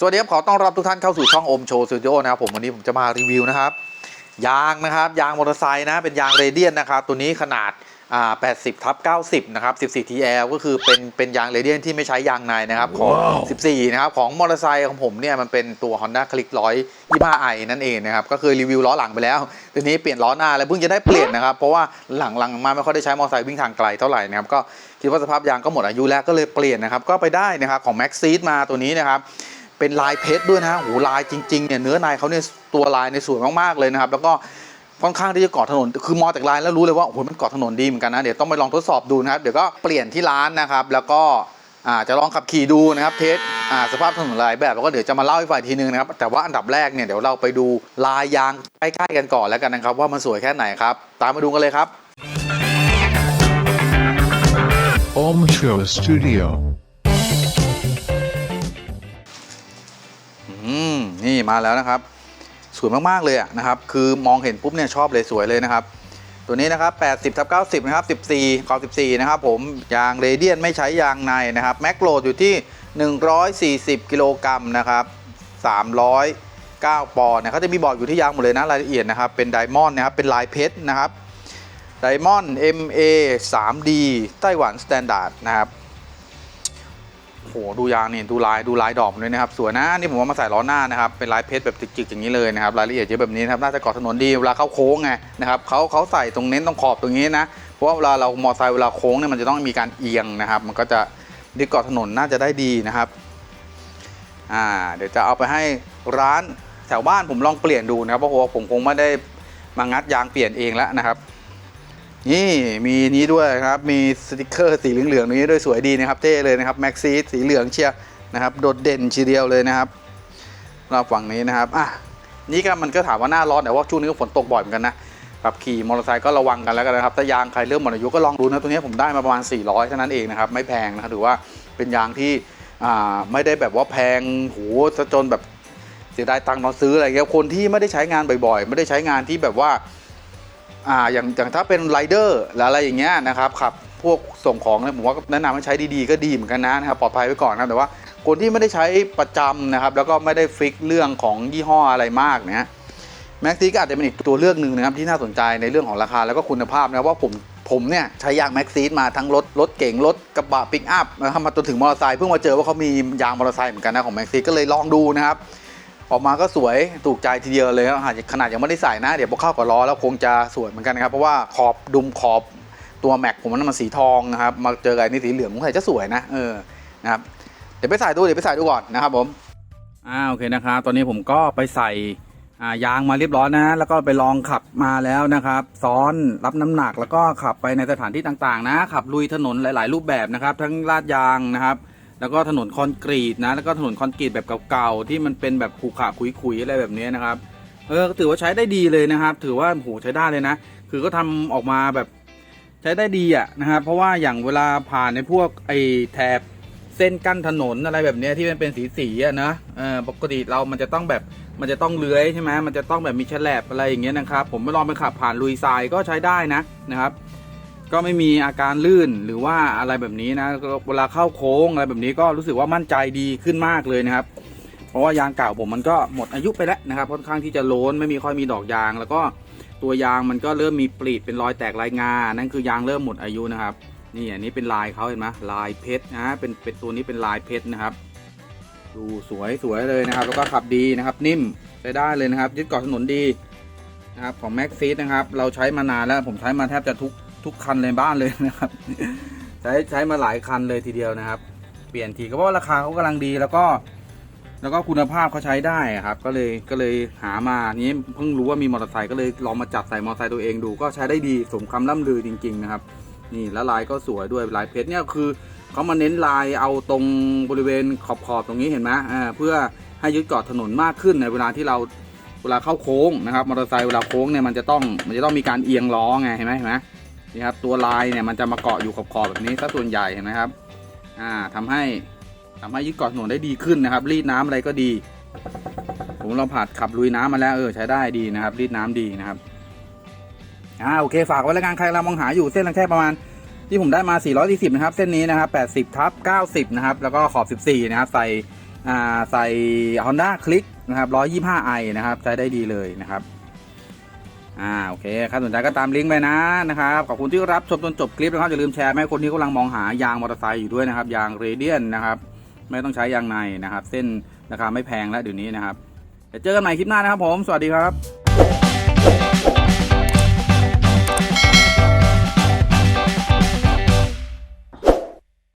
สวัสดีครับขอต้อนรับทุกท่านเข้าสู่ช่องโอมโชว์สตูดิโอนะครับผมวันนี้ผมจะมารีวิวนะครับยางนะครับยางมอเตอร์ไซค์นะเป็นยางเรเดียนนะครับตัวนี้ขนาดอ่า80ทับ90นะครับ14 TL ก็คือเป็นเป็นยางเรเดียนที่ไม่ใช้ยางในนะครับของ 14นะครับของมอเตอร์ไซค์ของผมเนี่ยมันเป็นตัว Honda Click 125i นั่นเองนะครับก็คือรีวิวล้อหลังไปแล้วทีนี้เปลี่ยนล้อหน้าแล้วเพิ่งจะได้เปลี่ยนนะครับเพราะว่าหลังๆมาไม่ค่อยได้ใช้มอเตอร์ไซค์วิ่งทางไกลเท่าไหร่นะครับก็คิดว่าสภาพยางก็หมดอายุแล้วก็เลยเปลี่ยนนะครับก็ไปได้นะครับของ Max Seed มาตัวนี้นะครับ เป็นลายเพชรด้วยนะโหลายจริงๆเนี่ยเนื้อในเขาเนี่ยตัวลายในสวยมากๆเลยนะครับ แล้วก็ค่อนข้างที่จะเกาะถนน คือมองจากลายแล้วรู้เลยว่าโอ้โหมันเกาะถนนดีเหมือนกันนะเดี๋ยวต้องไปลองทดสอบดูนะครับเดี๋ยวก็เปลี่ยนที่ร้านนะครับ แล้วก็อาจะลองขับขี่ดูนะครับเทสอ่าสภาพถนนหลายแบบแล้วก็เดี๋ยวจะมาเล่าให้ฟังทีนึงนะครับแต่ว่าอันดับแรกเนี่ยเดี๋ยวเราไปดูลายยางใกล้ๆกันก่อนแล้วกันนะครับ ว่ามันสวยแค่ไหนครับ ตามมาดูกันเลยครับ Om Show Studio. นี่มาแล้วนะครับสวยมากๆเลยะนะครับ คือมองเห็นปุ๊บเนี่ยชอบเลยสวยเลยนะครับ ตัวนี้นะครับ 80ทับ90 นะครับ 14ขอบ14 นะครับผม ยางเรเดียนไม่ใช้ยางในนะครับ แม็กโหลดอยู่ที่ 140 กิโลกรัมนะครับ 309 ปอนด์เนี่ยเขาจะมีบอกอยู่ที่ยางหมดเลยนะรายละเอียดนะครับ เป็นไดมอนด์นะครับ เป็นลายเพชรนะครับไดมอนด์ MA 3D ไต้หวันสแตนดาร์ดนะครับ โอ้โหดูยางนี่ดูลายดูลายดอกด้วยนะครับสวยนะนี่ผมว่ามาใส่ล้อหน้านะครับเป็นลายเพชรแบบจิกๆอย่างนี้เลยนะครับรายละเอียดเยอะแบบนี้นะครับน่าจะเกาะถนนดีเวลาเข้าโค้งไงนะครับเขาเขาใส่ตรงเน้นตรงขอบตรงนี้นะเพราะว่าเวลาเรามอไซค์เวลาโค้งเนี่ยมันจะต้องมีการเอียงนะครับ มันก็จะดีเกาะถนนน่าจะได้ดีนะครับอ่าเดี๋ยวจะเอาไปให้ร้านแถวบ้านผมลองเปลี่ยนดูนะครับเพราะว่าผมคงไม่ได้มางัดยางเปลี่ยนเองแล้วนะครับ นี่มีนี้ด้วยครับ มีสติกเกอร์สีเหลืองๆนี้ด้วยสวยดีนะครับเท่เลยนะครับแม็กซีสีเหลืองเชียร์นะครับโดดเด่นชีเดียวเลยนะครับรอบฝั่งนี้นะครับอะนี่ก็มันก็ถามว่าหน้าร้อนแต่ว่าช่วงนี้ก็ฝนตกบ่อยเหมือนกันนะขับขี่มอเตอร์ไซค์ก็ระวังกันแล้วกันนะครับถ้ายางใครเริ่มหมดอายุก็ลองดูนะตัวนี้ผมได้มาประมาณ 400เท่านั้นเองนะครับไม่แพงนะครับถือว่าเป็นยางที่อ่าไม่ได้แบบว่าแพงโหซะจนแบบเสียดายตังค์ตอนซื้ออะไรเงี้ยคนที่ไม่ได้ใช้งานบ่อยๆ ไม่ได้ใช้งานที่แบบว่า อ่าอย่างอย่างถ้าเป็นไรเดอร์หรืออะไรอย่างเงี้ยนะครับขับพวกส่งของเนี่ยผมว่าแนะนำให้ใช้ดีๆก็ดีเหมือนกันนะนะครับปลอดภัยไว้ก่อนนะแต่ว่าคนที่ไม่ได้ใช้ประจำนะครับ แล้วก็ไม่ได้ฟิกเรื่องของยี่ห้ออะไรมากเนี่ยแม็กซี่ก็อาจจะเป็นอีกตัวเลือกหนึ่งนะครับที่น่าสนใจในเรื่องของราคาแล้วก็คุณภาพนะว่าผมผมเนี่ยใช้ยางแม็กซีมาทั้งรถรถเก๋งรถกระบะปิกอัพนะครับมาจนถึงมอเตอร์ไซค์เพิ่งมาเจอว่าเขามียางมอเตอร์ไซค์เหมือนกันนะของแม็กซีก็เลยลองดูนะครับ ออกมาก็สวยถูกใจทีเดียวเลยครับขนาดยังไม่ได้ใส่นะ เดี๋ยวพอเข้ากับล้อแล้วคงจะสวยเหมือนกันนะครับ เพราะว่าขอบดุมขอบตัวแม็กผมมันมันสีทองนะครับ มาเจอกับไอ้นี่สีเหลืองผมใส่จะสวยนะเออนะครับเดี๋ยวไปใส่ดูเดี๋ยวไปใส่ดูก่อนนะครับผมอ่าโอเคนะครับตอนนี้ผมก็ไปใส่อ่ายางมาเรียบร้อยนะ แล้วก็ไปลองขับมาแล้วนะครับ ซ้อนรับน้ำหนักแล้วก็ขับไปในสถานที่ต่างๆ นะ ขับลุยถนนหลาย ๆ รูปแบบนะครับ ทั้งลาดยางนะครับ แล้วก็ถนนคอนกรีตนะ แล้วก็ถนนคอนกรีตแบบเก่าๆที่มันเป็นแบบขรุขระขุยๆอะไรแบบนี้นะครับ เออถือว่าใช้ได้ดีเลยนะครับ ถือว่าโหใช้ได้เลยนะ คือก็ทำออกมาแบบใช้ได้ดีอะนะครับ เพราะว่าอย่างเวลาผ่านในพวกไอ้แถบเส้นกั้นถนนอะไรแบบเนี้ยที่มันเป็นสีๆอะนะเออปกติเรามันจะต้องแบบมันจะต้องเลื้อยใช่ไหมมันจะต้องแบบมีแฉลบอะไรอย่างเงี้ยนะครับ ผมไปลองไปขับผ่านลุยทรายก็ใช้ได้นะนะครับ ก็ไม่มีอาการลื่นหรือว่าอะไรแบบนี้นะเวลาเข้าโค้งอะไรแบบนี้ก็รู้สึกว่ามั่นใจดีขึ้นมากเลยนะครับ เพราะว่ายางเก่าผมมันก็หมดอายุไปแล้วนะครับค่อนข้างที่จะโลนไม่มีค่อยมีดอกยาง แล้วก็ตัวยางมันก็เริ่มมีปลีดเป็นรอยแตกลายงานั่นคือยางเริ่มหมดอายุนะครับนี่อันนี้เป็นลายเขาเห็นไหมลายเพชรนะเป็นเป็นตัวนี้เป็นลายเพชรนะครับ ดูสวยสวยเลยนะครับ แล้วก็ขับดีนะครับ นิ่มใช้ได้เลยนะครับ ยึดเกาะถนนดีนะครับของแม็กซีนะครับ เราใช้มานานแล้วผมใช้มาแทบจะทุก ทุกคันในบ้านเลยนะครับ ใช้ใช้มาหลายคันเลยทีเดียวนะครับ เปลี่ยนทีก็เพราะว่าราคาเขากำลังดีแล้วก็ แล้วก็คุณภาพเขาใช้ได้ครับ ก็เลยก็เลยหามานี้เพิ่งรู้ว่ามีมอเตอร์ไซค์ก็เลยลองมาจับใส่มอเตอร์ไซค์ตัวเองดูก็ใช้ได้ดีสมคำล่ำลือจริง ๆ นะครับ นี่แล้วลายก็สวยด้วยลายเพชรเนี่ยคือเขามาเน้นลายเอาตรงบริเวณขอบๆตรงนี้เห็นไหมอ่าเพื่อให้ยึดเกาะถนนมากขึ้นในเวลาที่เราเวลาเข้าโค้งนะครับมอเตอร์ไซค์เวลาโค้งเนี่ยมันจะต้องมันจะต้องมีการเอียงล้อไงเห็นไหมเห็นไหม นี่ครับตัวลายเนี่ยมันจะมาเกาะอยู่ขอบๆแบบนี้ซะส่วนใหญ่เห็นไหมครับอ่าทำให้ทำให้ยึดเกาะถนนได้ดีขึ้นนะครับ รีดน้ำอะไรก็ดี ผมลองผัดขับลุยน้ำมาแล้วเออใช้ได้ดีนะครับ รีดน้ำดีนะครับอ่าโอเคฝากไว้แล้วกันใครกำลังมองหาอยู่เส้นละแค่ประมาณที่ผมได้มา 440 นะครับ เส้นนี้นะครับ 80 ทับ 90 นะครับ แล้วก็ขอบ 14 นะครับ ใส่ อ่า ใส่ Honda Click นะครับ 125i นะครับ ใช้ได้ดีเลยนะครับ อ่าโอเคใครสนใจก็ตามลิงก์ไปนะนะครับขอบคุณที่รับชมจนจบคลิปนะครับอย่าลืมแชร์ให้คนที่กำลังมองหายางมอเตอร์ไซค์อยู่ด้วยนะครับยางเรเดียนนะครับไม่ต้องใช้ยางในนะครับ เส้นราคาไม่แพงแล้วเดี๋ยวนี้นะครับเดี๋ยวเจอกันใหม่คลิปหน้านะครับผมสวัสดีครับ